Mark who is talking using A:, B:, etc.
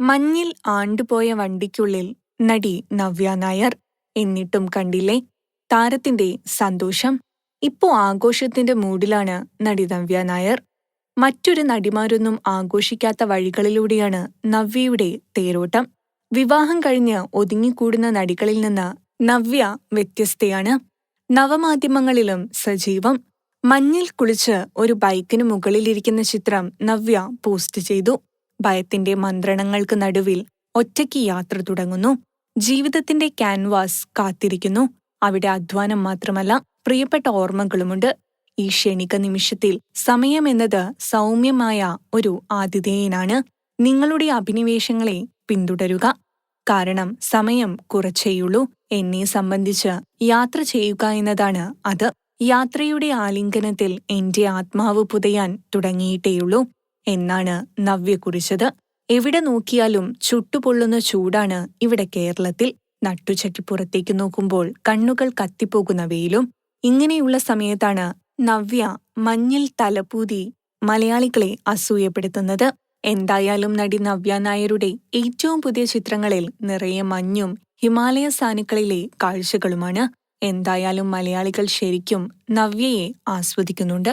A: മഞ്ഞിൽ ആണ്ടുപോയ വണ്ടിക്കുള്ളിൽ നടി നവ്യ നായർ. എന്നിട്ടും കണ്ടില്ലേ? താരത്തിന്റെ സന്തോഷം ഇപ്പോ ആഘോഷത്തിന്റെ മൂഡിലാണ് നടി നവ്യ നായർ. മറ്റൊരു നടിമാരൊന്നും ആഘോഷിക്കാത്ത വഴികളിലൂടെയാണ് നവ്യയുടെ തേരോട്ടം. വിവാഹം കഴിഞ്ഞ് ഒതുങ്ങിക്കൂടുന്ന നടികളിൽ നിന്ന് നവ്യ വ്യത്യസ്തയാണ്. നവമാധ്യമങ്ങളിലും സജീവം. മഞ്ഞിൽ കുളിച്ച് ഒരു ബൈക്കിന് മുകളിലിരിക്കുന്ന ചിത്രം നവ്യ പോസ്റ്റ് ചെയ്തു. ഭയത്തിന്റെ മന്ത്രണങ്ങൾക്ക് നടുവിൽ ഒറ്റയ്ക്ക് യാത്ര തുടങ്ങുന്നു. ജീവിതത്തിന്റെ ക്യാൻവാസ് കാത്തിരിക്കുന്നു. അവിടെ അധ്വാനം മാത്രമല്ല പ്രിയപ്പെട്ട ഓർമ്മകളുമുണ്ട്. ഈ ക്ഷണിക നിമിഷത്തിൽ സമയമെന്നത് സൗമ്യമായ ഒരു ആതിഥേയനാണ്. നിങ്ങളുടെ അഭിനിവേശങ്ങളെ പിന്തുടരുക. കാരണം സമയം കുറച്ചേയുള്ളൂ. എന്നെ സംബന്ധിച്ച് യാത്ര ചെയ്യുക എന്നതാണ് അത്. യാത്രയുടെ ആലിംഗനത്തിൽ എന്റെ ആത്മാവ് പുതയാൻ തുടങ്ങിയിട്ടേയുള്ളൂ. എന്നാണ് നവ്യ കുറിച്ചത്. എവിടെ നോക്കിയാലും ചുട്ടുപൊള്ളുന്ന ചൂടാണ് ഇവിടെ കേരളത്തിൽ. നട്ടുചട്ടിപ്പുറത്തേക്ക് നോക്കുമ്പോൾ കണ്ണുകൾ കത്തിപ്പോകുന്ന വെയിലും ഇങ്ങനെയുള്ള സമയത്താണ് നവ്യ മഞ്ഞിൽ തലപൂതി മലയാളികളെ അസൂയപ്പെടുത്തുന്നത്. എന്തായാലും നടി നവ്യ നായരുടെ ഏറ്റവും പുതിയ ചിത്രങ്ങളിൽ നിറയെ മഞ്ഞും ഹിമാലയ സാനുക്കളിലെ കാഴ്ചകളുമാണ്. എന്തായാലും മലയാളികൾ ശരിക്കും നവ്യയെ ആസ്വദിക്കുന്നുണ്ട്.